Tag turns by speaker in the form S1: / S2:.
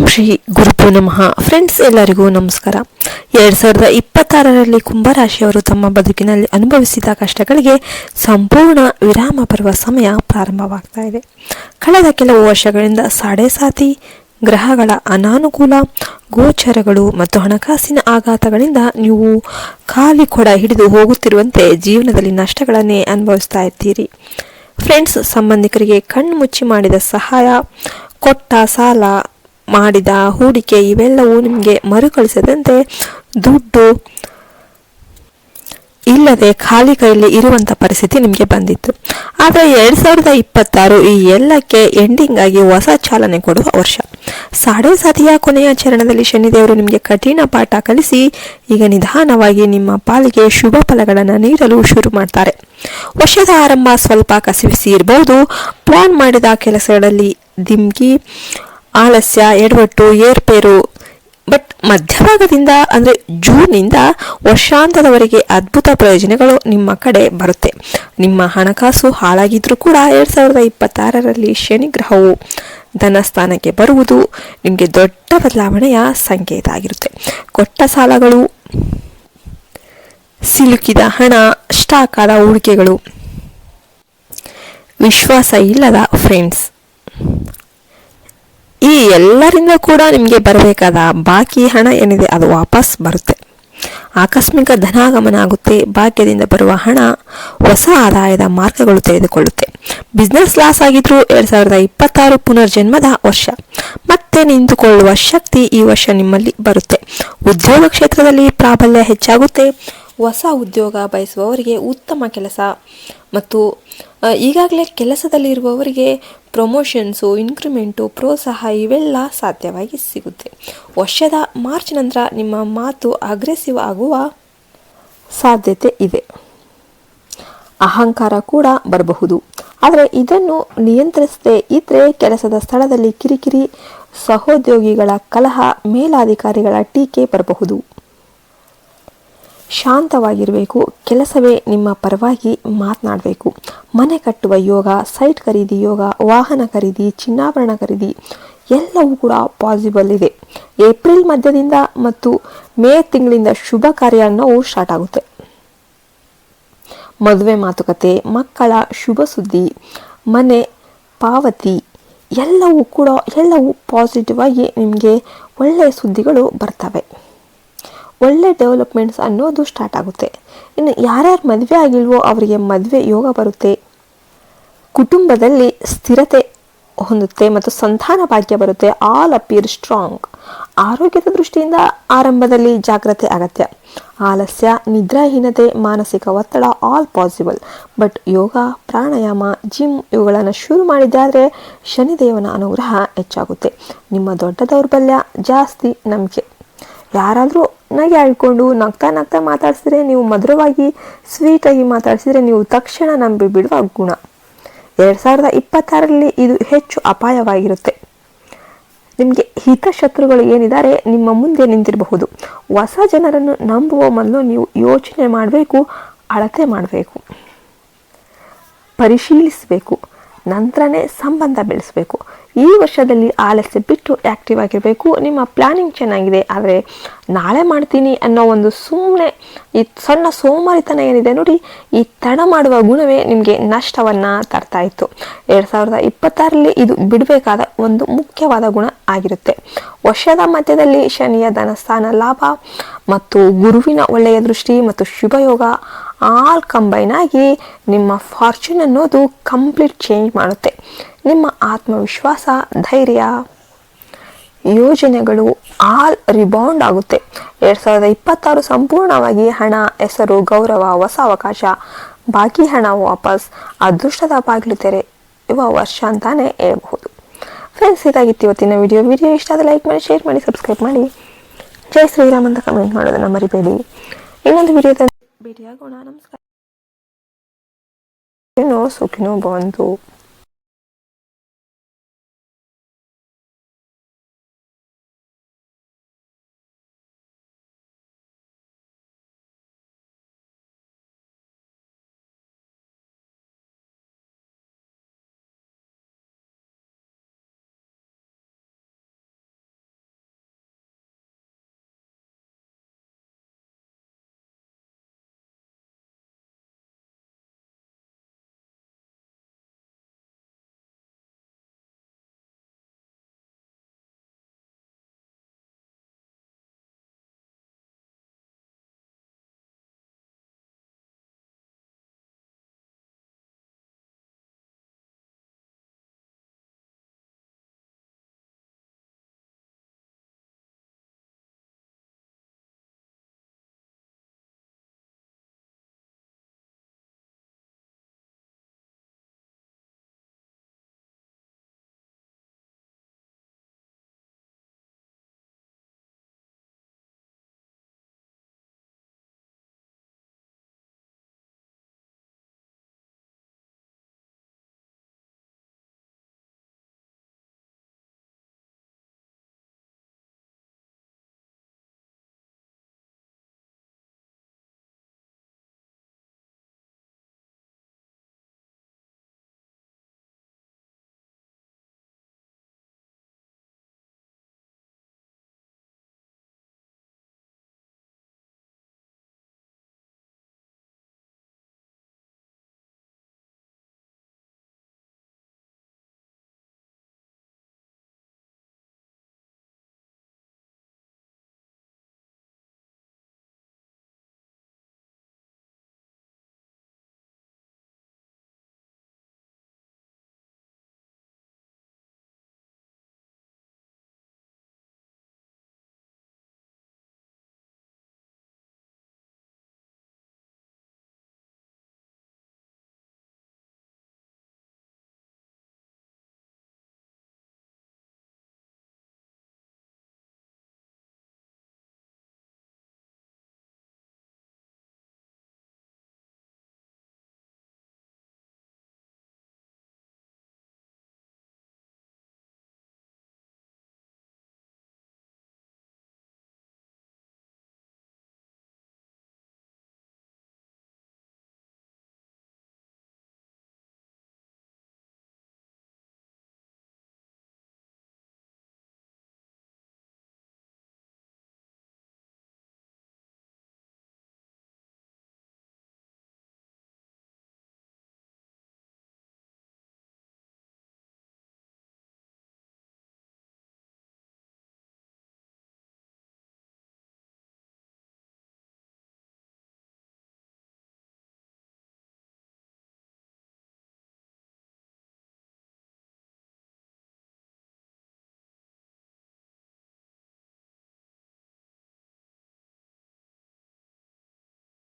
S1: ಓಂ ಶ್ರೀ ಗುರುಪು ನಮಃ. ಫ್ರೆಂಡ್ಸ್ ಎಲ್ಲರಿಗೂ ನಮಸ್ಕಾರ. ಎರಡು ಸಾವಿರದ ಇಪ್ಪತ್ತಾರರಲ್ಲಿ ಕುಂಭರಾಶಿಯವರು ತಮ್ಮ ಬದುಕಿನಲ್ಲಿ ಅನುಭವಿಸಿದ ಕಷ್ಟಗಳಿಗೆ ಸಂಪೂರ್ಣ ವಿರಾಮ ಬರುವ ಸಮಯ ಪ್ರಾರಂಭವಾಗ್ತಾ ಇದೆ. ಕಳೆದ ಕೆಲವು ವರ್ಷಗಳಿಂದ ಸಾಡೆ ಸಾತಿ ಗ್ರಹಗಳ ಅನಾನುಕೂಲ, ಗೋಚರಗಳು ಮತ್ತು ಹಣಕಾಸಿನ ಆಘಾತಗಳಿಂದ ನೀವು ಖಾಲಿ ಕೊಡ ಹಿಡಿದು ಹೋಗುತ್ತಿರುವಂತೆ ಜೀವನದಲ್ಲಿ ನಷ್ಟಗಳನ್ನೇ ಅನುಭವಿಸ್ತಾ ಇರ್ತೀರಿ ಫ್ರೆಂಡ್ಸ್ ಸಂಬಂಧಿಕರಿಗೆ ಕಣ್ಣು ಮುಚ್ಚಿ ಮಾಡಿದ ಸಹಾಯ, ಕೊಟ್ಟ ಸಾಲ ಮಾಡಿದ ಹೂಡಿಕೆ ಇವೆಲ್ಲವೂ ನಿಮಗೆ ಮರುಕಳಿಸದಂತೆ ದುಡ್ಡು ಇಲ್ಲದೆ ಖಾಲಿ ಕೈಯಲ್ಲಿ ಇರುವಂಥ ಪರಿಸ್ಥಿತಿ ನಿಮಗೆ ಬಂದಿತ್ತು. ಆದರೆ ಎರಡು ಸಾವಿರದ ಇಪ್ಪತ್ತಾರು ಈ ಎಲ್ಲಕ್ಕೆ ಎಂಡಿಂಗ್ ಆಗಿ ಹೊಸ ಚಾಲನೆ ಕೊಡುವ ವರ್ಷ. ಸಾಡೆ ಸಾತಿಯ ಕೊನೆಯ ಚರಣದಲ್ಲಿ ಶನಿದೇವರು ನಿಮಗೆ ಕಠಿಣ ಪಾಠ ಕಲಿಸಿ, ಈಗ ನಿಧಾನವಾಗಿ ನಿಮ್ಮ ಪಾಲಿಗೆ ಶುಭ ಫಲಗಳನ್ನು ನೀಡಲು ಶುರು ಮಾಡ್ತಾರೆ. ವರ್ಷದ ಆರಂಭ ಸ್ವಲ್ಪ ಕಸಿವಿಸಿ ಇರಬಹುದು ಪ್ಲಾನ್ ಮಾಡಿದ ಕೆಲಸಗಳಲ್ಲಿ ಧಿಮ್ಕಿ ಆಲಸ್ಯ, ಎಡವಟ್ಟು, ಏರ್ಪೇರು. ಬಟ್ ಮಧ್ಯಭಾಗದಿಂದ, ಅಂದರೆ ಜೂನಿಂದ ವರ್ಷಾಂತದವರೆಗೆ ಅದ್ಭುತ ಪ್ರಯೋಜನಗಳು ನಿಮ್ಮ ಕಡೆ ಬರುತ್ತೆ. ನಿಮ್ಮ ಹಣಕಾಸು ಹಾಳಾಗಿದ್ರೂ ಕೂಡ ಎರಡು ಸಾವಿರದ ಇಪ್ಪತ್ತಾರರಲ್ಲಿ ಶನಿ ಗ್ರಹವು ಧನಸ್ಥಾನಕ್ಕೆ ಬರುವುದು ನಿಮಗೆ ದೊಡ್ಡ ಬದಲಾವಣೆಯ ಸಂಕೇತ ಆಗಿರುತ್ತೆ. ಕೊಟ್ಟ ಸಾಲಗಳು, ಸಿಲುಕಿದ ಹಣ, ಸ್ಟಾಕ್ ಆದ ಹೂಡಿಕೆಗಳು, ವಿಶ್ವಾಸ ಇಲ್ಲದ ಫ್ರೆಂಡ್ಸ್ ಈ ಎಲ್ಲರಿಂದ ಕೂಡ ನಿಮಗೆ ಬರಬೇಕಾದ ಬಾಕಿ ಹಣ ಏನಿದೆ ಅದು ವಾಪಸ್ ಬರುತ್ತೆ. ಆಕಸ್ಮಿಕ ಧನಾಗಮನ ಆಗುತ್ತೆ, ಭಾಗ್ಯದಿಂದ ಬರುವ ಹಣ ಹೊಸ ಆದಾಯದ ಮಾರ್ಗಗಳು ತೆಗೆದುಕೊಳ್ಳುತ್ತೆ. ಬಿಸ್ನೆಸ್ ಲಾಸ್ ಆಗಿದ್ರು ಎರಡ್ ಸಾವಿರದ ಇಪ್ಪತ್ತಾರು ಪುನರ್ಜನ್ಮದ ವರ್ಷ. ಮತ್ತೆ ನಿಂತುಕೊಳ್ಳುವ ಶಕ್ತಿ ಈ ವರ್ಷ ನಿಮ್ಮಲ್ಲಿ ಬರುತ್ತೆ. ಉದ್ಯೋಗ ಕ್ಷೇತ್ರದಲ್ಲಿ ಪ್ರಾಬಲ್ಯ ಹೆಚ್ಚಾಗುತ್ತೆ. ಹೊಸ ಉದ್ಯೋಗ ಬಯಸುವವರಿಗೆ ಉತ್ತಮ ಕೆಲಸ. ಮತ್ತು ಈಗಾಗಲೇ ಕೆಲಸದಲ್ಲಿರುವವರಿಗೆ ಪ್ರಮೋಷನ್ಸು, ಇನ್ಕ್ರಿಮೆಂಟು, ಪ್ರೋತ್ಸಾಹ ಇವೆಲ್ಲ ಸಾಧ್ಯವಾಗಿ ಸಿಗುತ್ತೆ. ವರ್ಷದ ಮಾರ್ಚ್ ನಂತರ ನಿಮ್ಮ ಮಾತು ಅಗ್ರೆಸಿವ್ ಆಗುವ ಸಾಧ್ಯತೆ ಇದೆ. ಅಹಂಕಾರ ಕೂಡ ಬರಬಹುದು. ಆದರೆ ಇದನ್ನು ನಿಯಂತ್ರಿಸದೆ ಇದ್ದರೆ ಕೆಲಸದ ಸ್ಥಳದಲ್ಲಿ ಕಿರಿಕಿರಿ ಸಹೋದ್ಯೋಗಿಗಳ ಕಲಹ ಮೇಲಾಧಿಕಾರಿಗಳ ಟೀಕೆ ಬರಬಹುದು. ಶಾಂತವಾಗಿರಬೇಕು, ಕೆಲಸವೇ ನಿಮ್ಮ ಪರವಾಗಿ ಮಾತನಾಡಬೇಕು. ಮನೆ ಕಟ್ಟುವ ಯೋಗ, ಸೈಟ್ ಖರೀದಿ ಯೋಗ, ವಾಹನ ಖರೀದಿ, ಚಿನ್ನಾಭರಣ ಖರೀದಿ, ಎಲ್ಲವೂ ಕೂಡ ಪಾಸಿಬಲ್ ಇದೆ. ಏಪ್ರಿಲ್ ಮಧ್ಯದಿಂದ ಮತ್ತು ಮೇ ತಿಂಗಳಿಂದ ಶುಭ ಕಾರ್ಯ ಅನ್ನೋವು ಸ್ಟಾರ್ಟ್ ಆಗುತ್ತೆ. ಮದುವೆ ಮಾತುಕತೆ, ಮಕ್ಕಳ ಶುಭ ಸುದ್ದಿ, ಮನೆ ಪಾವತಿ, ಎಲ್ಲವೂ ಕೂಡ, ಎಲ್ಲವೂ ಪಾಸಿಟಿವ್ ಆಗಿ ನಿಮಗೆ ಒಳ್ಳೆಯ ಸುದ್ದಿಗಳು ಬರ್ತವೆ. ಒಳ್ಳೆ ಡೆವಲಪ್ಮೆಂಟ್ಸ್ ಅನ್ನೋದು ಸ್ಟಾರ್ಟ್ ಆಗುತ್ತೆ. ಇನ್ನು ಯಾರ್ಯಾರು ಮದುವೆ ಆಗಿಲ್ವೋ ಅವರಿಗೆ ಮದುವೆ ಯೋಗ ಬರುತ್ತೆ. ಕುಟುಂಬದಲ್ಲಿ ಸ್ಥಿರತೆ ಹೊಂದುತ್ತೆ ಮತ್ತು ಸಂತಾನ ಭಾಗ್ಯ ಬರುತ್ತೆ. ಆಲ್ ಅಪಿಯರ್ ಸ್ಟ್ರಾಂಗ್ ಆರೋಗ್ಯದ ದೃಷ್ಟಿಯಿಂದ ಆರಂಭದಲ್ಲಿ ಜಾಗ್ರತೆ ಅಗತ್ಯ. ಆಲಸ್ಯ, ನಿದ್ರಾಹೀನತೆ, ಮಾನಸಿಕ ಒತ್ತಡ all possible but yoga, pranayama gym ಇವುಗಳನ್ನು ಶುರು ಮಾಡಿದ್ದಾದರೆ ಶನಿದೇವನ ಅನುಗ್ರಹ ಹೆಚ್ಚಾಗುತ್ತೆ. ನಿಮ್ಮ ದೊಡ್ಡ ದೌರ್ಬಲ್ಯ ಜಾಸ್ತಿ ನಂಬಿಕೆ. ಯಾರಾದರೂ ನಗೆ ಆಡ್ಕೊಂಡು ನಗ್ತಾ ನಗ್ತಾ ಮಾತಾಡ್ಸಿದ್ರೆ ನೀವು ಮಧುರವಾಗಿ ಸ್ವೀಟಾಗಿ ಮಾತಾಡ್ಸಿದ್ರೆ ನೀವು ತಕ್ಷಣ ನಂಬಿ ಬಿಡುವ ಗುಣ. ಎರಡು ಸಾವಿರದ ಇಪ್ಪತ್ತಾರರಲ್ಲಿ ಇದು ಹೆಚ್ಚು ಅಪಾಯವಾಗಿರುತ್ತೆ. ನಿಮಗೆ ಹಿತಶತ್ರುಗಳು ಏನಿದ್ದಾರೆ, ನಿಮ್ಮ ಮುಂದೆ ನಿಂತಿರಬಹುದು. ಹೊಸ ಜನರನ್ನು ನಂಬುವ ಮೊದಲು ನೀವು ಯೋಚನೆ ಮಾಡಬೇಕು, ಅಳತೆ ಮಾಡಬೇಕು. ಪರಿಶೀಲಿಸಬೇಕು. ನಂತರನೇ ಸಂಬಂಧ ಬೆಳೆಸಬೇಕು. ಈ ವರ್ಷದಲ್ಲಿ ಆಲಸ್ಯ ಬಿಟ್ಟು ಆ್ಯಕ್ಟಿವ್ ಆಗಿರಬೇಕು. ನಿಮ್ಮ ಪ್ಲ್ಯಾನಿಂಗ್ ಚೆನ್ನಾಗಿದೆ, ಆದರೆ ನಾಳೆ ಮಾಡ್ತೀನಿ ಅನ್ನೋ ಒಂದು ಸುಮ್ಮನೆ ಈ ಸಣ್ಣ ಸೋಮಾರಿತನ ಏನಿದೆ ನೋಡಿ, ಈ ತಡ ಮಾಡುವ ಗುಣವೇ ನಿಮಗೆ ನಷ್ಟವನ್ನು ತರ್ತಾ ಇತ್ತು. ಎರಡು ಸಾವಿರದ ಇದು ಬಿಡಬೇಕಾದ ಒಂದು ಮುಖ್ಯವಾದ ಗುಣ ಆಗಿರುತ್ತೆ. ವರ್ಷದ ಮಧ್ಯದಲ್ಲಿ ಶನಿಯ ಧನಸ್ಥಾನ ಲಾಭ ಮತ್ತು ಗುರುವಿನ ಒಳ್ಳೆಯ ದೃಷ್ಟಿ ಮತ್ತು ಶುಭಯೋಗ ಆಲ್ ಕಂಬೈನ್ ಆಗಿ ನಿಮ್ಮ ಫಾರ್ಚೂನ್ ಅನ್ನೋದು ಕಂಪ್ಲೀಟ್ ಚೇಂಜ್ ಮಾಡುತ್ತೆ. ನಿಮ್ಮ ಆತ್ಮವಿಶ್ವಾಸ, ಧೈರ್ಯ, ಯೋಜನೆಗಳು ಆಲ್ ರಿಬೌಂಡ್ ಆಗುತ್ತೆ. ಎರಡು ಸಾವಿರದ ಇಪ್ಪತ್ತಾರು ಸಂಪೂರ್ಣವಾಗಿ ಹಣ, ಹೆಸರು, ಗೌರವ, ಹೊಸ ಅವಕಾಶ, ಬಾಕಿ ಹಣ ವಾಪಸ್, ಅದೃಷ್ಟದ ಬಾಗಿಲು ತೆರೆ ಇವ ವರ್ಷ ಅಂತಾನೆ ಹೇಳ್ಬಹುದು. ಫ್ರೆಂಡ್ಸ್ ಇದಾಗಿತ್ತು ಇವತ್ತಿನ ವಿಡಿಯೋ ವಿಡಿಯೋ ಇಷ್ಟ ಆದರೆ ಲೈಕ್ ಮಾಡಿ ಶೇರ್ ಮಾಡಿ ಸಬ್ಸ್ಕ್ರೈಬ್ ಮಾಡಿ. ಜೈ ಶ್ರೀರಾಮ್ ಅಂತ ಕಮೆಂಟ್ ಮಾಡೋದನ್ನು ಮರಿಬೇಡಿ. ಇನ್ನೊಂದು ವಿಡಿಯೋದಲ್ಲಿ ಭೇಟಿಯಾಗೋಣ. ನಮಸ್ಕಾರ. ಸುಖಿನೋ ಬಂತು